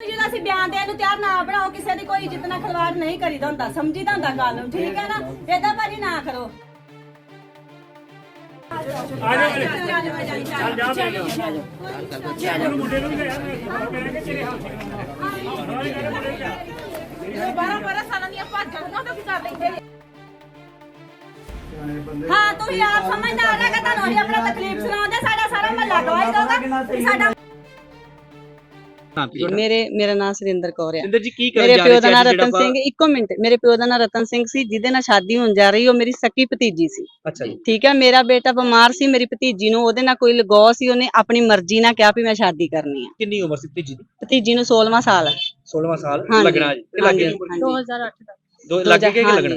ਜਿਹੜਾ ਅਸੀਂ ਬਿਆਨ ਦੇਣ ਨੂੰ ਤਿਆਰ ਨਾ ਬਣਾਓ ਕਿਸੇ ਦੀ ਕੋਈ ਇੱਜ਼ਤ ਨਾਲ ਖਿਲਵਾੜ ਨਹੀਂ ਕਰੀਦਾ ਹੁੰਦਾ। ਸਮਝੀਦਾ ਹੁੰਦਾ ਗੱਲ ਨੂੰ ਠੀਕ ਹੈ ਨਾ? ਏਦਾਂ ਭਾਜੀ ਨਾ ਕਰੋ। ਬਾਰਾਂ ਬਾਰਾਂ ਸਾਲਾਂ ਦੀਆਂ ਭਾਜਾਂ ਨਾ ਤਾਂ ਕੀ ਕਰ ਲੈਂਦੇ ਨੇ? ਹਾਂ ਤੁਸੀਂ ਆਪ ਸਮਝਦਾਰ ਹੈਗਾ ਤੁਹਾਨੂੰ ਅਸੀਂ ਆਪਣਾ ਤਕਲੀਫ ਸੁਣਾਉਂਦੇ ਸਾਡਾ ਸਾਰਾ ਮਹੱਲਾ ਗਵਾਹੀ ਕਿ ਮੇਰੇ ਮੇਰਾ ਨਾਮ ਸੁਰਿੰਦਰ ਕੌਰ ਆ। ਸਿੰਦਰ ਜੀ ਕੀ ਕਰਨ ਮੇਰੇ ਜਾ ਪਿਓ ਰਹੇ ਦਾ ਨਾਮ ਰਤਨ ਸਿੰਘ ਇੱਕੋ ਮਿੰਟ ਮੇਰੇ ਪਿਓ ਦਾ ਨਾਮ ਰਤਨ ਸਿੰਘ ਸੀ ਜਿਹਦੇ ਨਾਲ ਸ਼ਾਦੀ ਹੋਣ ਜਾ ਰਹੀ ਉਹ ਮੇਰੀ ਸਕੀ ਭਤੀਜੀ ਸੀ। ਅੱਛਾ ਜੀ। ਠੀਕ ਹੈ ਮੇਰਾ ਬੇਟਾ ਬਿਮਾਰ ਸੀ ਮੇਰੀ ਭਤੀਜੀ ਨੂੰ ਉਹਦੇ ਨਾਲ ਕੋਈ ਲਗਾਅ ਸੀ ਉਹਨੇ ਆਪਣੀ ਮਰਜ਼ੀ ਨਾਲ ਕਿਹਾ ਵੀ ਮੈਂ ਸ਼ਾਦੀ ਕਰਨੀ ਆ। ਕਿੰਨੀ ਉਮਰ ਸੀ ਭਤੀਜੀ ਦੀ? ਭਤੀਜੀ ਨੂੰ 16ਵਾਂ ਸਾਲ 16ਵਾਂ ਸਾਲ ਲੱਗਣਾ ਜੀ ਤੇ ਲੱਗੇ ਹਾਂਜੀ, ਹਾਂਜੀ। 2008 ਦਾ। ਦੋ ਲੱਗੇ ਕਿ ਲੱਗਣਾ?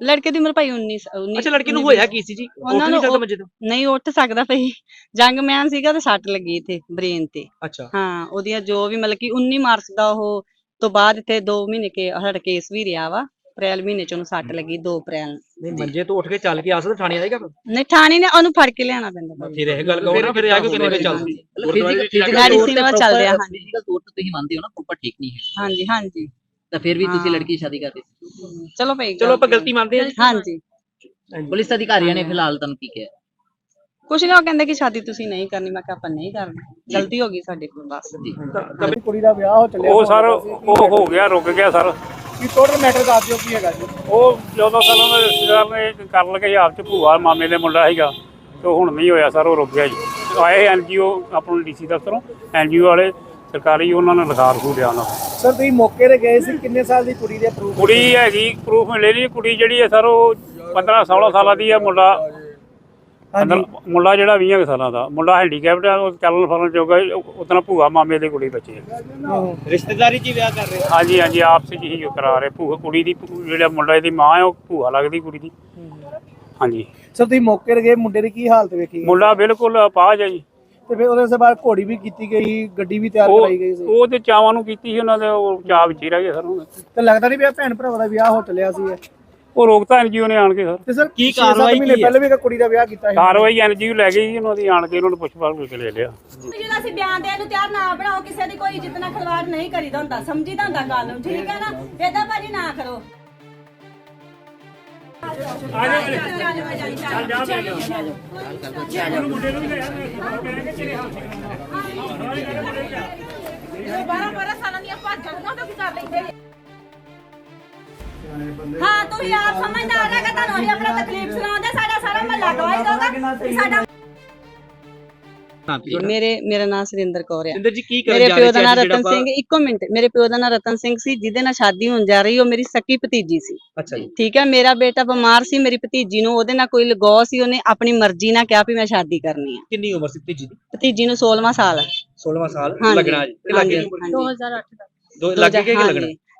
ਲੜਕੇ ਦੀ ਉਮਰ ਭਾਈ 19 19 ਅੱਛਾ ਲੜਕੇ ਨੂੰ ਹੋਇਆ ਕੀ ਸੀ ਜੀ? ਉਹਨਾਂ ਉਹਨਾਂ ਨੂੰ ਨੂੰ ਉਹ- ਮੰਜੇ ਤੋਂ? ਨਹੀਂ ਉੱਠ ਸਕਦਾ ਭਈ। ਜੰਗ ਮੈਨ ਸੀਗਾ ਤੇ ਸੱਟ ਲੱਗੀ ਇੱਥੇ ਬ੍ਰੇਨ ਤੇ। ਅੱਛਾ। ਹਾਂ ਉਹਦੀਆਂ ਜੋ ਵੀ ਮਤਲਬ ਕਿ 19 ਮਾਰਚ ਦਾ ਉਹ ਤੋਂ ਬਾਅਦ ਇੱਥੇ 2 ਮਹੀਨੇ ਕੇ ਹੜ ਕੇਸ ਵੀ ਰਿਹਾ ਵਾ। ਅਪ੍ਰੈਲ ਮਹੀਨੇ ਚ ਉਹਨੂੰ ਸੱਟ ਲੱਗੀ 2 ਅਪ੍ਰੈਲ ਨੂੰ। ਨਹੀਂ ਮੰਜੇ ਤੋਂ ਉੱਠ ਕੇ ਚੱਲ ਕੇ ਆ ਸਕਦਾ ਥਾਣੇ ਆਏਗਾ ਨਹੀਂ ਠਾਣੀ ਨੇ ਉਹਨੂੰ ਫੜ ਕੇ ਲਿਆਣਾ ਪੈਂਦਾ ਭਾਈ। ਫਿਰ ਇਹ ਗੱਲ ਕਹੋ ਨਾ ਫਿਰ ਆ ਕੇ ਕਿੰਨੇ ਵੇ ਚੱਲਦੀ? ਮੈਡੀਸਿਨ ਵਾ ਚੱਲ ਰਿਹਾ ਹਾਂਜੀ। ਫਿਜ਼ੀਕਲ ਤੌਰ ਤੇ ਤੁਸੀਂ ਮੰਨਦੇ ਹੋ ਨਾ ਪ੍ਰੋਪਰ ਠੀਕ ਨਹੀਂ ਹੈ। ਹਾਂਜੀ ਹਾਂਜੀ। ਤਾਂ ਫਿਰ ਵੀ ਤੁਸੀਂ ਹਾਂ। ਲੜਕੀ ਦੀ ਸ਼ਾਦੀ ਕਰ ਦਿੱਤੀ। ਚਲੋ ਭਾਈ ਚਲੋ ਆਪਾਂ ਗਲਤੀ ਮੰਨਦੇ ਹਾਂ ਜੀ। ਹਾਂਜੀ। ਪੁਲਿਸ ਅਧਿਕਾਰੀਆਂ ਨੇ ਫਿਲਹਾਲ ਤੁਹਾਨੂੰ ਕੀ ਕਿਹਾ। ਕੁਛ ਨਹੀਂ ਉਹ ਕਹਿੰਦੇ ਕਿ ਸ਼ਾਦੀ ਤੁਸੀਂ ਨਹੀਂ ਕਰਨੀ। ਮੈਂ ਕਿਹਾ ਆਪਾਂ ਨਹੀਂ ਕਰਨੀ। ਗਲਤੀ ਹੋ ਗਈ ਸਾਡੇ ਕੋਲ ਬਸ। ਜੀ। ਤਾਂ ਕੁੜੀ ਦਾ ਵਿਆਹ ਹੋ ਚੱਲਿਆ। ਉਹ ਸਰ ਉਹ ਹੋ ਗਿਆ ਰੁਕ ਗਿਆ ਸਰ। ਕੀ ਟੋਟਲ ਮੈਟਰ ਦੱਸ ਦਿਓ ਕੀ ਹੈਗਾ ਜੀ। ਉਹ 14 ਸਾਲਾਂ ਦਾ ਰਿਸ਼ਤੇਦਾਰ ਨੇ ਕਰਨ ਲੱਗੇ ਆਪ ਚ ਭੂਆ ਮਾਮੇ ਦੇ ਮੁੰਡਾ ਸੀਗਾ ਤੇ ਉਹ ਹੁਣ ਨਹੀਂ ਹੋਇਆ ਸਰ ਉਹ ਰੁਕ ਗਿਆ ਜੀ। ਆਏ ਐਨਜੀਓ ਆਪਣਾ ਡੀਸੀ ਦਫ਼ਤਰੋਂ ਐਨਜੀਓ ਵਾਲੇ ਸਰਕਾਰੀ ਉਹਨਾਂ ਨੇ ਲਿਖਾ ਰਖੂ ਲਿਆ ਉਹਨਾਂ ਨੂੰ। ਸਰ ਤੁਸੀਂ ਮੌਕੇ ਤੇ ਗਏ ਸੀ ਕਿੰਨੇ ਸਾਲ ਦੀ ਕੁੜੀ ਦੇ ਪ੍ਰੂਫ ਕੁੜੀ ਹੈਗੀ ਪ੍ਰੂਫ ਮਿਲੇ ਨਹੀਂ ਕੁੜੀ ਜਿਹੜੀ ਹੈ ਸਰ ਉਹ 15 16 ਸਾਲਾਂ ਦੀ ਹੈ ਮੁੰਡਾ। ਮੁੰਡਾ ਜਿਹੜਾ 20 ਕੁ ਸਾਲਾਂ ਦਾ ਮੁੰਡਾ ਹੈਂਡੀਕੈਪਟ ਆ ਉਹ ਚੱਲਣ ਫਿਰਨ ਜੋਗਾ ਉਤਨਾ ਭੂਆ ਮਾਮੇ ਦੇ ਕੁੜੀ ਬੱਚੇ। ਰਿਸ਼ਤੇਦਾਰੀ 'ਚ ਹੀ ਵਿਆਹ ਕਰ ਰਹੇ ਹਾਂਜੀ ਹਾਂਜੀ ਆਪਸ ਵਿੱਚ ਹੀ ਕਰਾ ਰਹੇ ਭੂਆ ਕੁੜੀ ਦੀ ਜਿਹੜਾ ਮੁੰਡਾ ਇਹਦੀ ਮਾਂ ਹੈ ਉਹ ਭੂਆ ਲੱਗਦੀ ਕੁੜੀ ਦੀ। ਹਾਂਜੀ। ਸਰ ਤੁਸੀਂ ਮੌਕੇ ਤੇ ਗਏ ਮੁੰਡੇ ਦੀ ਕੀ ਹਾਲਤ ਵੇਖੀ? ਮੁੰਡਾ ਬਿਲਕੁਲ ਅਪਾਹਜ ਹੈ ਜੀ। ਤੇ ਫਿਰ ਉਹਦੇ ਬਾਅਦ ਘੋੜੀ ਵੀ ਕੀਤੀ ਗਈ ਗੱਡੀ ਵੀ ਤਿਆਰ ਉਹ ਕਰਾਈ ਗਈ ਸੀ। ਉਹ ਤੇ ਚਾਵਾਂ ਨੂੰ ਕੀਤੀ ਸੀ ਉਹਨਾਂ ਦੇ ਉਹ ਚਾਅ ਵਿੱਚ ਹੀ ਰਹਿ ਗਏ ਸਰ ਹੁਣ। ਤੇ ਲੱਗਦਾ ਨਹੀਂ ਪਿਆ ਭੈਣ ਭਰਾਵਾਂ ਦਾ ਵਿਆਹ ਹੋ ਚੱਲਿਆ ਸੀ ਇਹ। ਉਹ ਰੋਕਤਾ ਐਨਜੀਓ ਨੇ ਆਣ ਕੇ ਸਰ। ਤੇ ਸਰ ਕੀ ਕਾਰਵਾਈ ਮਹੀਨੇ ਪਹਿਲੇ ਵੀ ਇੱਕ ਕੁੜੀ ਦਾ ਵਿਆਹ ਕੀਤਾ ਸੀ। ਕਾਰਵਾਈ ਐਨਜੀਓ ਲੈ ਗਈ ਜੀ ਉਹਨਾਂ ਦੀ ਆਣ ਕੇ ਉਹਨਾਂ ਨੂੰ ਪੁੱਛ ਪਾਲ ਕੇ ਲੈ ਲਿਆ। ਜਿਹੜਾ ਅਸੀਂ ਬਿਆਨ ਦੇਣ ਨੂੰ ਤਿਆਰ ਨਾ ਬਣਾਓ ਕਿਸੇ ਦੀ ਕੋਈ ਇੱਜ਼ਤ ਨਾਲ ਖਿਲਵਾੜ ਨਹੀਂ ਕਰੀਦਾ ਹੁੰਦਾ। ਸਮਝੀਦਾ ਹੁੰਦਾ ਗੱਲ ਨੂੰ ਠੀਕ ਹੈ ਨਾ? ਏਦਾਂ ਭਾਜੀ ਨਾ ਕਰੋ। ਬਾਰਾਂ ਬਾਰਾਂ ਸਾਲਾਂ ਦੀਆਂ ਭਾਜਾਂ ਨਾ ਤਾਂ ਕੀ ਕਰ ਲੈਂਦੇ ਨੇ? ਹਾਂ ਤੁਸੀਂ ਆਪ ਸਮਝਦਾਰ ਹੈਗਾ ਤੁਹਾਨੂੰ ਅਸੀਂ ਆਪਣਾ ਤਕਲੀਫ ਸੁਣਾਉਂਦੇ ਸਾਡਾ ਸਾਰਾ ਮਹੱਲਾ ਗਵਾਹੀ ਦਊਗਾ ਮੇਰੇ ਮੇਰਾ ਨਾਮ ਸੁਰਿੰਦਰ ਕੌਰ ਆ। ਸਿੰਦਰ ਜੀ ਕੀ ਕਰਨ ਮੇਰੇ ਜਾ ਪਿਓ ਰਹੇ ਦਾ ਨਾਮ ਅੱਜ ਜਿਹੜਾ ਰਤਨ ਸਿੰਘ ਇੱਕੋ ਮਿੰਟ ਮੇਰੇ ਪਿਓ ਦਾ ਨਾਮ ਰਤਨ ਸਿੰਘ ਸੀ ਜਿਹਦੇ ਨਾਲ ਸ਼ਾਦੀ ਹੋਣ ਜਾ ਰਹੀ ਉਹ ਮੇਰੀ ਸਕੀ ਭਤੀਜੀ ਸੀ। ਅੱਛਾ ਜੀ। ਠੀਕ ਹੈ ਮੇਰਾ ਬੇਟਾ ਬਿਮਾਰ ਸੀ ਮੇਰੀ ਭਤੀਜੀ ਨੂੰ ਉਹਦੇ ਨਾਲ ਕੋਈ ਲਗਾਅ ਸੀ ਉਹਨੇ ਆਪਣੀ ਮਰਜ਼ੀ ਨਾਲ ਕਿਹਾ ਵੀ ਮੈਂ ਸ਼ਾਦੀ ਕਰਨੀ ਆ। ਕਿੰਨੀ ਉਮਰ ਸੀ ਭਤੀਜੀ ਦੀ? ਭਤੀਜੀ ਨੂੰ 16ਵਾਂ ਸਾਲ 16ਵਾਂ ਸਾਲ ਲੱਗਣਾ ਜੀ। ਤੇ ਲੱਗੇ ਹਾਂਜੀ, ਹਾਂਜੀ। 2008 ਦਾ। ਦੋ ਲੱਗੇ ਕਿ ਲੱਗਣਾ?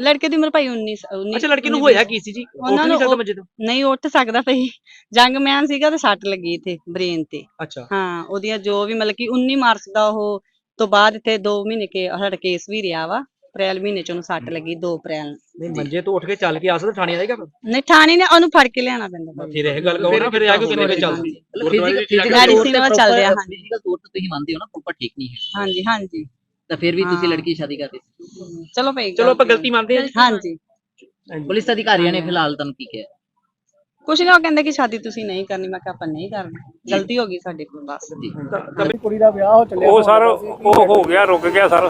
ਲੜਕੇ ਦੀ ਉਮਰ ਭਾਈ 19 19 ਅੱਛਾ ਲੜਕੇ ਨੂੰ ਹੋਇਆ ਕੀ ਸੀ। ਜੀ? ਉਹਨਾਂ ਉਹਨਾਂ ਨੂੰ ਨੂੰ ਉਹ- ਮੰਜੇ ਤੋਂ? ਨਹੀਂ ਉੱਠ ਸਕਦਾ ਭਈ। ਜੰਗ ਮੈਨ ਸੀਗਾ ਤੇ ਸੱਟ ਲੱਗੀ ਇੱਥੇ ਬ੍ਰੇਨ ਤੇ। ਅੱਛਾ। ਹਾਂ ਉਹਦੀਆਂ ਜੋ ਵੀ ਮਤਲਬ ਕਿ 19 ਮਾਰਚ ਦਾ ਉਹ ਤੋਂ ਬਾਅਦ ਇੱਥੇ 2 ਮਹੀਨੇ ਕੇ ਹੜ ਕੇਸ ਵੀ ਰਿਹਾ ਵਾ। ਅਪ੍ਰੈਲ ਮਹੀਨੇ ਚ ਉਹਨੂੰ ਸੱਟ ਲੱਗੀ 2 ਅਪ੍ਰੈਲ ਨੂੰ। ਨਹੀਂ ਮੰਜੇ ਤੋਂ ਉੱਠ ਕੇ ਚੱਲ ਕੇ ਆ ਸਕਦਾ ਥਾਣੇ ਆਏਗਾ ਫਿਰ? ਨਹੀਂ ਠਾਣੀ ਨੇ ਉਹਨੂੰ ਫੜ ਕੇ ਲਿਆਣਾ ਪੈਂਦਾ ਭਾਈ। ਫਿਰ ਇਹ ਗੱਲ ਕਹੋ ਨਾ ਫਿਰ ਆ ਕੇ ਕਿੰਨੇ ਵੇ ਚੱਲਦੀ? ਮੈਡੀਸਿਨ ਵਾ ਚੱਲ ਰਿਹਾ ਹਾਂਜੀ। ਫਿਜ਼ੀਕਲ ਤੌਰ ਤੇ ਤੁਸੀਂ ਮੰਨਦੇ ਹੋ ਨਾ ਪ੍ਰੋਪਰ ਠੀਕ ਨਹੀਂ ਹੈ। ਹਾਂਜੀ ਹਾਂਜੀ। ਤਾਂ ਫਿਰ ਵੀ ਤੁਸੀਂ ਹਾਂ। ਲੜਕੀ ਦੀ ਸ਼ਾਦੀ ਕਰ ਦਿੱਤੀ। ਚਲੋ ਭਾਈ ਚਲੋ ਆਪਾਂ ਗਲਤੀ ਮੰਨਦੇ ਹਾਂ ਜੀ। ਹਾਂਜੀ। ਪੁਲਿਸ ਅਧਿਕਾਰੀਆਂ ਨੇ ਫਿਲਹਾਲ ਤੁਹਾਨੂੰ ਕੀ ਕਿਹਾ? ਕੁਛ ਨਹੀਂ ਉਹ ਕਹਿੰਦੇ ਕਿ ਸ਼ਾਦੀ ਤੁਸੀਂ ਨਹੀਂ ਕਰਨੀ। ਮੈਂ ਕਿਹਾ ਆਪਾਂ ਨਹੀਂ ਕਰਨੀ। ਗਲਤੀ ਹੋ ਗਈ ਸਾਡੇ ਕੋਲ ਬਸ। ਤਾਂ ਕੁੜੀ ਦਾ ਵਿਆਹ ਹੋ ਚੱਲਿਆ ਉਹ ਸਰ ਉਹ ਹੋ ਗਿਆ ਰੁਕ ਗਿਆ ਸਰ।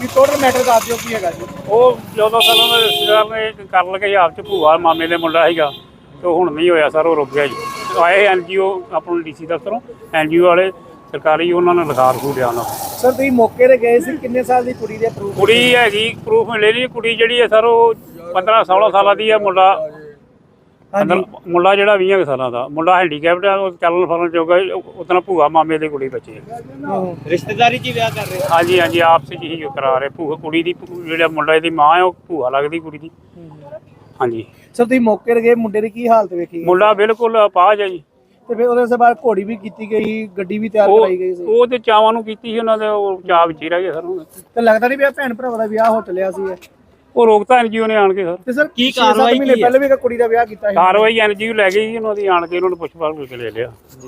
ਕੀ ਟੋਟਲ ਮੈਟਰ ਦੱਸ ਦਿਓ ਕੀ ਹੈਗਾ ਜੀ? ਉਹ ਜਦੋਂ ਸਾਨੂੰ ਉਹਦੇ ਰਿਸ਼ਤੇਦਾਰ ਨੇ ਕਰ ਲਗੇ ਆਪ ਚ ਭੂਆ ਮਾਮੇ ਦੇ ਮੁੰਡਾ ਸੀਗਾ ਤੇ ਉਹ ਹੁਣ ਨਹੀਂ ਹੋਇਆ ਸਰ ਉਹ ਰੁਕ ਗਿਆ ਜੀ। ਆਏ ਐਨਜੀਓ ਆਪਣਾ ਡੀਸੀ ਦਫ਼ਤਰੋਂ ਐਨਜੀਓ ਵਾਲੇ ਸਰਕਾਰੀ ਉਹਨਾਂ ਨੇ ਲਿਖਾ ਰਖੂ ਲਿਆ ਉਹਨਾਂ ਸਰ ਤੁਸੀਂ ਮੌਕੇ ਤੇ ਗਏ ਸੀ ਕਿੰਨੇ ਸਾਲ ਦੀ ਕੁੜੀ ਦੇ ਪ੍ਰੂਫ ਕੁੜੀ ਹੈਗੀ ਪ੍ਰੂਫ ਮਿਲੇ ਨਹੀਂ ਕੁੜੀ ਜਿਹੜੀ ਹੈ ਸਰ ਉਹ 15 16 ਸਾਲਾਂ ਦੀ ਹੈ ਮੁੰਡਾ। ਮੁੰਡਾ ਜਿਹੜਾ 20 ਕੁ ਸਾਲਾਂ ਦਾ। ਮੁੰਡਾ ਹੈਂਡੀਕੈਪਟ ਹੈ ਉਹ ਚੱਲਣ ਫਿਰਨ ਜੋਗਾ ਉਤਨਾ ਭੂਆ ਮਾਮੇ ਦੇ ਕੁੜੀ ਬੱਚੇ ਹੈ। ਰਿਸ਼ਤੇਦਾਰੀ 'ਚ ਵਿਆਹ ਕਰ ਰਹੇ ਹਾਂਜੀ ਹਾਂਜੀ ਆਪਸ ਵਿੱਚ ਹੀ ਕਰਾ ਰਹੇ। ਭੂਆ ਕੁੜੀ ਦੀ ਜਿਹੜਾ ਮੁੰਡਾ ਦੀ ਮਾਂ ਹੈ ਉਹ ਭੂਆ ਲੱਗਦੀ ਕੁੜੀ ਦੀ। ਹਾਂਜੀ। ਸਰ ਤੁਸੀਂ ਮੌਕੇ ਤੇ ਗਏ ਮੁੰਡੇ ਦੀ ਕੀ ਹਾਲਤ ਵੇਖੀ? ਮੁੰਡਾ ਬਿਲਕੁਲ ਅਪਾਹਜ ਹੈ ਜੀ। ਤੇ ਫਿਰ ਉਹਦੇ ਬਾਅਦ ਘੋੜੀ ਵੀ ਕੀਤੀ ਗਈ ਗੱਡੀ ਵੀ ਤਿਆਰ ਉਹ ਕਰਾਈ ਗਈ ਸੀ। ਉਹ ਤੇ ਚਾਵਾਂ ਨੂੰ ਕੀਤੀ ਸੀ ਉਹਨਾਂ ਦੇ ਉਹ ਚਾਅ ਵਿੱਚ ਹੀ ਰਹਿ ਗਏ ਸਰ ਹੁਣ। ਤੇ ਲੱਗਦਾ ਨਹੀਂ ਪਿਆ ਭੈਣ ਭਰਾਵਾਂ ਦਾ ਵਿਆਹ ਹੋ ਚੱਲਿਆ ਸੀ ਇਹ। ਉਹ ਰੋਕਤਾ ਐਨਜੀਓ ਨੇ ਆਣ ਕੇ ਸਰ। ਤੇ ਸਰ ਕੀ ਕਾਰਵਾਈ ਮਹੀਨੇ ਪਹਿਲੇ ਵੀ ਇੱਕ ਕੁੜੀ ਦਾ ਵਿਆਹ ਕੀਤਾ ਸੀ। ਕਾਰਵਾਈ ਐਨਜੀਓ ਲੈ ਗਈ ਸੀ ਉਹਨਾਂ ਦੀ ਆਣ ਕੇ ਉਹਨਾਂ ਨੂੰ ਪੁੱਛ ਕਰਕੇ ਲੈ ਲਿਆ।